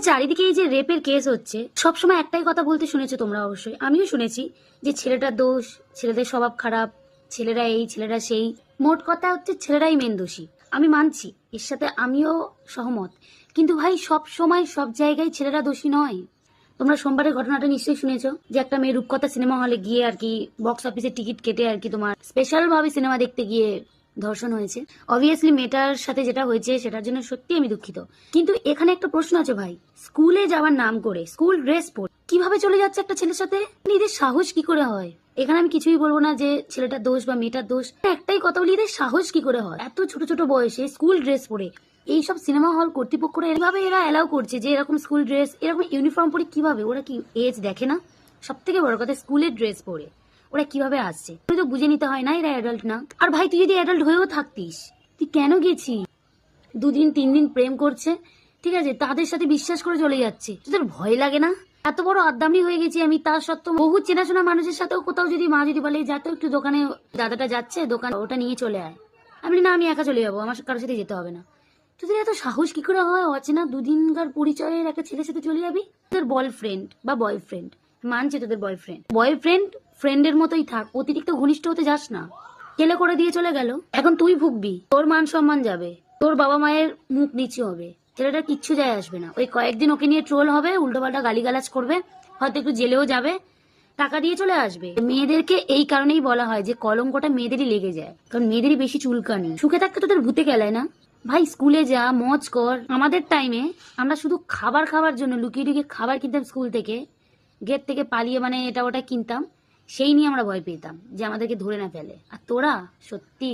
চারিদিকে এই যে রেপের কেস হচ্ছে, সবসময় একটাই কথা বলতে শুনেছো তোমরা অবশ্যই। আমিও শুনেছি যে ছেলেটার দোষ, ছেলেদের স্বভাব খারাপ, ছেলেরা এই, ছেলেরা সেই। মোট কথা হচ্ছে ছেলেরাই মেন দোষী। আমি মানছি, এর সাথে আমিও সহমত। কিন্তু ভাই সব সময় সব জায়গায় ছেলেরা দোষী নয়। তোমরা সোমবারের ঘটনাটা নিশ্চয়ই শুনেছো যে একটা মেয়ে রূপকথা সিনেমা হলে গিয়ে আর কি বক্স অফিসে টিকিট কেটে আর কি তোমার স্পেশাল ভাবে সিনেমা দেখতে গিয়ে ধর্ষণ হয়েছে। অবভিয়াসলি মেয়েটার সাথে যেটা হয়েছে, সেটার জন্য সত্যি আমি দুঃখিত। কিন্তু এখানে একটা প্রশ্ন আছে ভাই। স্কুলে যাওয়ার নাম করে, স্কুল ড্রেস পরে, কীভাবে চলে যাচ্ছে একটা ছেলের সাথে? এদের সাহস কি করে হয়? এখানে আমি কিছুই বলব না যে ছেলেটার দোষ বা মেয়েটার দোষ। একটাই কথা বলি, এদের সাহস কি করে হয়? এত ছোট ছোট বয়সে স্কুল ড্রেস পরে, এইসব সিনেমা হল কর্তৃপক্ষরা এভাবে এরা অ্যালাউ করছে যে এরকম স্কুল ড্রেস, এরকম ইউনিফর্ম পরে কীভাবে? ওরা কি এজ দেখে না? সব থেকে বড় কথা, স্কুলের ড্রেস পরে। ওরা কীভাবে আসছে? তুই তো বুঝে নিতে হয় না এরা অ্যাডাল্ট না। আর ভাই, তুই যদি অ্যাডাল্ট হয়েও থাকতিস, তুই কেন গেছি? দুদিন তিন দিন প্রেম করছে, ঠিক আছে? তাদের সাথে বিশ্বাস করে চলে যাচ্ছে। তোদের ভয় লাগে না? এত বড় আদামি হয়ে গেছি আমি তার সত্ত্বেও বহু চেনাশোনা মানুষের সাথেও কোথাও যদি মা যদি বলে, যা তো একটু দোকানে দাদাটা যাচ্ছে, দোকান ওটা নিয়ে চলে আয়। আমি না, আমি একা চলে যাব, আমার কারোর সাথে যেতে হবে না। তোদের এত সাহস কি করে হয়, অচেনা দুদিনকার পরিচয়ের একটা ছেলের সাথে চলে যাবি? তোদের বয়ফ্রেন্ড বা বয়ফ্রেন্ড মানছে তোদের বয়ফ্রেন্ড বয়ফ্রেন্ড ফ্রেন্ডের মতোই থাক, অতিরিক্ত ঘনিষ্ঠ হতে যাস না। কেলে করে দিয়ে চলে গেল? এখন তুই ভুগবি, তোর মান সম্মান যাবে, তোর বাবা মায়ের মুখ নিচে হবে। ছেলেটা কিচ্ছু যায় আসবে না। ওই কয়েকদিন ওকে নিয়ে ট্রোল হবে, উল্টোপাল্টা গালিগালাজ করবে, হয়তো একটু জেলেও যাবে, টাকা দিয়ে চলে আসবে। মেয়েদেরকে এই কারণেই বলা হয় যে কলঙ্কটা মেয়েদেরই লেগে যায়, কারণ মেয়েদেরই বেশি চুলকানি। সুখে থাকতে তোদের ভূতে গেলায় না? ভাই, স্কুলে যা, মজ কর। আমাদের টাইমে আমরা শুধু খাবার খাবার জন্য লুকিয়ে লুকিয়ে খাবার কিনতাম স্কুল থেকে, গেট থেকে পালিয়ে মানে এটা ওটা কিনতাম। সেই নিয়ে আমরা ভয় পেতাম যে আমাদেরকে ধরে না ফেলে। আর তোরা সত্যি